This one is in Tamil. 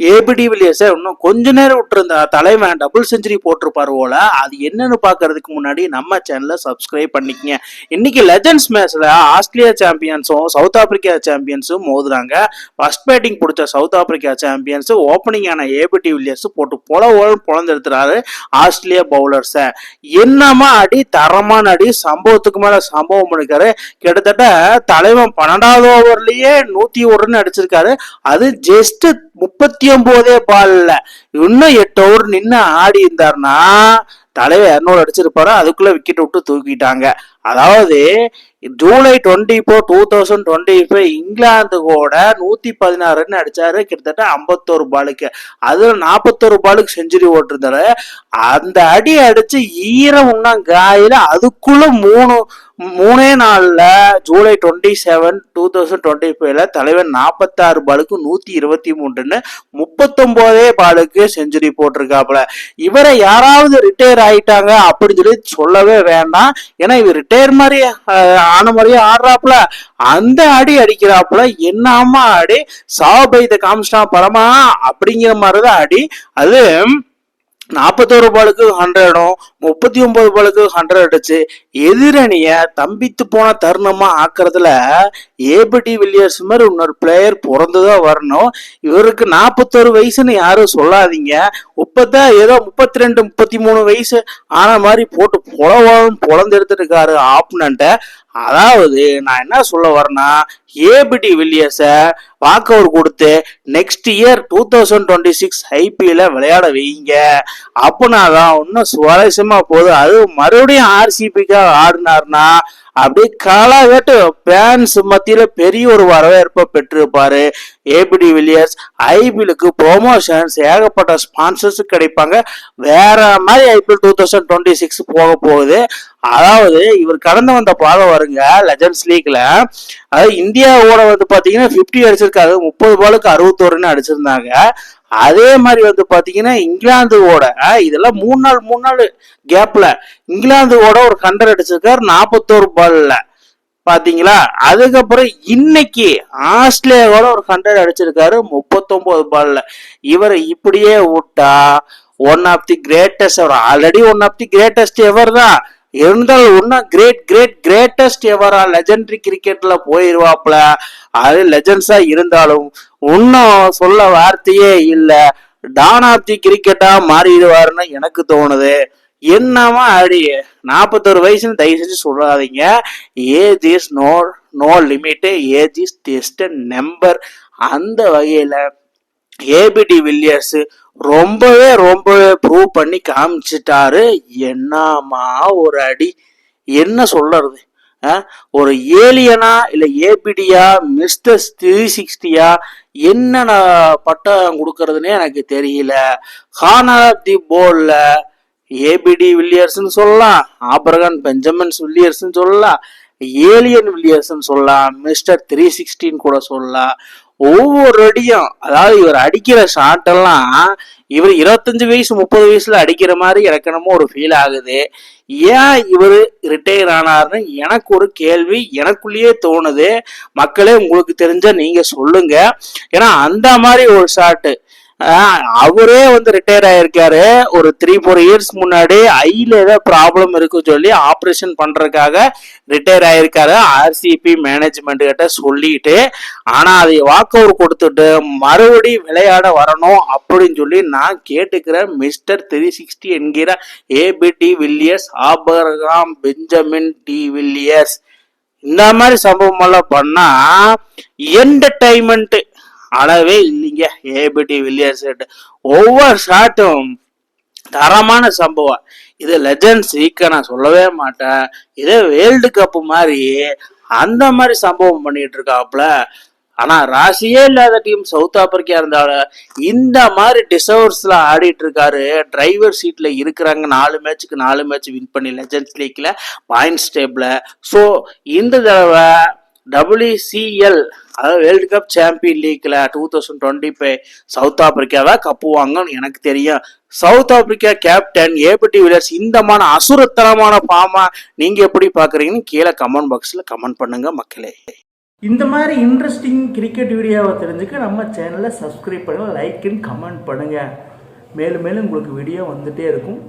ஏபிடி வில்லியர்ஸை இன்னும் கொஞ்ச நேரம் விட்டுருந்த தலைவன் டபுள் செஞ்சுரி போட்டிருப்பாரு போல. அது என்னன்னு பார்க்கறதுக்கு முன்னாடி நம்ம சேனலை சப்ஸ்கிரைப் பண்ணிக்கங்க. இன்னைக்கு லெஜண்ட்ஸ் மேட்ச்ல ஆஸ்திரேலியா சாம்பியன்ஸும் சவுத் ஆப்பிரிக்கா சாம்பியன்ஸும் மோதுறாங்க. ஃபர்ஸ்ட் பேட்டிங் பிடிச்ச சவுத் ஆப்பிரிக்கா சாம்பியன்ஸ் ஓப்பனிங் ஆன ஏபிடி வில்லியர்ஸ் போட்டு பொல ஓலம் பொழந்தெடுத்துறாரு ஆஸ்திரேலியா பவுலர்ஸை என்னமா அடி தரமான அடி சம்பவத்துக்கு மேல சம்பவம் பண்ணிருக்காரு. கிட்டத்தட்ட தலைவன் பன்னெண்டாவது ஓவர்லயே நூத்தி ஒரு அடிச்சிருக்காரு. அது ஜஸ்ட் முப்பத்தி ஒன்பதே பால்ல. இன்னும் எட்டு ஓவர் நின்று ஆடி இருந்தாருன்னா தலைவர் இரநூறு அடிச்சிருப்பாரு அதுக்குள்ள விக்கெட் விட்டு தூக்கிட்டாங்க. அதாவது July twenty four two thousand twenty five England கூட நூற்றி பதினாறு ரன் கிட்டத்தட்ட ஐம்பத்தோரு பாலுக்கு. அதில் நாற்பத்தோரு பாலுக்கு செஞ்சுரி ஓட்டிருந்தாரு. அந்த அடி அடித்து ஈரம் உண்ணா காயில் அதுக்குள்ள மூணு மூணே நாளில் July twenty seven two thousand twenty ஃபைவ்ல தலைவர் நாற்பத்தாறு பாலுக்கு நூற்றி இருபத்தி மூணுன்னு முப்பத்தொம்போதே பாலுக்கு செஞ்சுரி போட்டிருக்காப்புல. இவரை யாராவது ரிட்டையர் ஆகிட்டாங்க அப்படின்னு சொல்லி சொல்லவே வேண்டாம். ஏன்னா இவர் ரிட்டையர் மாதிரி ஆன மாதிரியே ஆடுறாப்புல. அந்த அடி அடிக்கிறாப்புல என்னமா அடி? சாபைத காமிச்சிட்டா பரமா? அப்படிங்கிற மாதிரிதான் அடி. அது நாற்பத்தோரு பாலுக்கு ஹண்ட்ரடும் முப்பத்தி ஒன்பது பாலுக்கு ஹண்ட்ரட் அடிச்சு எதிரணிய தம்பித்து போன தருணமா ஆக்குறதுல ஏபிடி வில்லியர்ஸ் மாதிரி இன்னொரு பிளேயர் பிறந்துதான் வரணும். இவருக்கு நாற்பத்தோரு வயசுன்னு யாரும் சொல்லாதீங்க. முப்பத்தா ஏதோ முப்பத்தி ரெண்டு முப்பத்தி மூணு வயசு ஆன மாதிரி போட்டு புலவம் புலந்தெடுத்துட்டு இருக்காரு ஆப்னன்ட்ட அதாவது நான் என்ன சொல்ல வரேன்னா ஏபிடி வில்லியர்ஸை வாக் அவுட் கொடுத்து next year two thousand twenty six ஐபிஎல்ல விளையாட வைங்க. அப்பனாதான் இன்னும் சுவாரஸ்யமா போகுது. அது மறுபடியும் ஆர்சிபிக்காக ஆடினார்னா அப்படியே காலாகட்டு ஃபேன்ஸ் மத்தியில பெரிய ஒரு வரவேற்பை பெற்றிருப்பாரு. ஏபிடி வில்லியர்ஸ் ஐபிஎலுக்கு ப்ரொமோஷன்ஸ் ஏகப்பட்ட ஸ்பான்சர்ஸ் கிடைப்பாங்க. வேற மாதிரி IPL two thousand twenty six போக போகுது. அதாவது இவர் கடந்து வந்த பாதை வருங்க லெஜண்ட்ஸ் லீக்ல அதாவது இந்தியாவோட வந்து பாத்தீங்கன்னா 50 அடிச்சிருக்காரு முப்பது பாலுக்கு அறுபத்தோருன்னு அடிச்சிருந்தாங்க. அதே மாதிரி வந்து பாத்தீங்கன்னா இங்கிலாந்துவோட இதெல்லாம் மூணு நாள் மூணு நாள் கேப்ல இங்கிலாந்துவோட ஒரு ஹண்ட்ரட் அடிச்சிருக்காரு நாற்பத்தோரு பால்ல பாத்தீங்களா? அதுக்கப்புறம் இன்னைக்கு ஆஸ்திரேலியாவோட ஒரு ஹண்ட்ரட் அடிச்சிருக்காரு முப்பத்தொன்பது பால்ல இவரை இப்படியே விட்டா one of the greatest our already one of the greatest ever தான். இருந்தாலும் இன்னும் கிரேட் கிரேட் கிரேட்டஸ்ட் எவரா லெஜண்டரி கிரிக்கெட்ல போயிருவாப்ல அது லெஜண்ட்ஸா இருந்தாலும் இன்னும் சொல்ல வார்த்தையே இல்ல. டான் ஆஃப் தி கிரிக்கெட்டா மாறிடுவாருன்னு எனக்கு தோணுது. என்னமா அடி நாற்பத்தொரு வயசுன்னு தயவு செஞ்சு சொல்லாதீங்க. Age is no no limit age is just number அந்த வகையில ஏபிடி வில்லியர்ஸ் ரொம்பவே ரொம்பவே ப்ரூவ் பண்ணி காமிச்சிட்டாரு. என்னமா ஒரு அடி? என்ன சொல்றது? ஒரு ஏலியனா இல்லை ஏபிடியா மிஸ்டர் த்ரீ சிக்ஸ்டியா என்னென்ன பட்டம் கொடுக்கறதுனே எனக்கு தெரியல. ஹானர் ஆஃப் தி போல்ல ஏபிடி வில்லியர்ஸ்னு சொல்லலாம். ஆபரகன் பெஞ்சமின்ஸ் வில்லியர்ஸ்னு சொல்லலாம். ஏலியன் வில்லியர்ஸ்னு சொல்லலாம். மிஸ்டர் த்ரீ சிக்ஸ்டின்னு கூட சொல்லலாம். ஒவ்வொரு அடியும் அதாவது இவர் அடிக்கிற ஷாட் எல்லாம் இவர் இருபத்தஞ்சு வயசு முப்பது வயசுல அடிக்கிற மாதிரி எனக்கு என்னமோ ஒரு ஃபீல் ஆகுது. ஏன் இவர் ரிட்டையர் ஆனார்னு எனக்கு ஒரு கேள்வி எனக்குள்ளேயே தோணுது. மக்களே உங்களுக்கு தெரிஞ்ச நீங்க சொல்லுங்க. ஏன்னா அந்த மாதிரி ஒரு ஷாட்டு அவரே வந்து ரிட்டையர் ஆயிருக்காரு. ஒரு த்ரீ ஃபோர் இயர்ஸ் முன்னாடி ஐயில் ஏதோ ப்ராப்ளம் இருக்குன்னு சொல்லி ஆப்ரேஷன் பண்ணுறதுக்காக ரிட்டையர் ஆயிருக்காரு. ஆர்சிபி மேனேஜ்மெண்ட் கிட்ட சொல்லிட்டு ஆனால் அதை வாக் கொடுத்துட்டு மறுபடி விளையாட வரணும் அப்படின்னு சொல்லி நான் கேட்டுக்கிறேன். மிஸ்டர் த்ரீ சிக்ஸ்டி என்கிற ABD Villiers Abraham Benjamin de Villiers. இந்த மாதிரி சம்பவம் எல்லாம் பண்ணா என்டர்டைன்மெண்ட் அளவே இல்லைங்க. ஏபிடி வில்லியர்ஸ் ஒவ்வொரு ஷாட்டும் தரமான சம்பவம். இது லெஜண்ட் சீக்க நான் சொல்லவே மாட்டேன். இதே வேர்ல்டு கப்பு மாதிரி அந்த மாதிரி சம்பவம் பண்ணிட்டு இருக்காப்புல. ஆனா ராசியே இல்லாத டீம் சவுத் ஆப்பிரிக்கா இருந்தாலும் இந்த மாதிரி டிசவர்ஸ்ல ஆடிட்டு இருக்காரு. டிரைவர் சீட்ல இருக்கிறாங்க. நாலு மேட்ச்சுக்கு நாலு மேட்ச் வின் பண்ணி லெஜண்ட்ஸ் லீக்ல பாயிண்ட்ஸ் டேபிள் ஸோ இந்த தடவை டபிள்யூசிஎல் அதாவது world cup champion லீக்ல two thousand twenty five South ஆப்பிரிக்காவை cup வாங்கன்னு எனக்கு தெரியும். South Africa captain ABD Villiers இந்தமான அசுரத்தனமான ஃபார்மா நீங்க எப்படி பாக்குறீங்கன்னு கீழே கமெண்ட் பாக்ஸ்ல கமெண்ட் பண்ணுங்க மக்களே. இந்த மாதிரி இன்ட்ரெஸ்டிங் கிரிக்கெட் வீடியோவை தெரிஞ்சுக்க நம்ம சேனலை சப்ஸ்கிரைப் பண்ணுங்கள் லைக் அண்ட் கமெண்ட் பண்ணுங்கள் மேலும் மேலும் உங்களுக்கு வீடியோ வந்துகிட்டே இருக்கும்.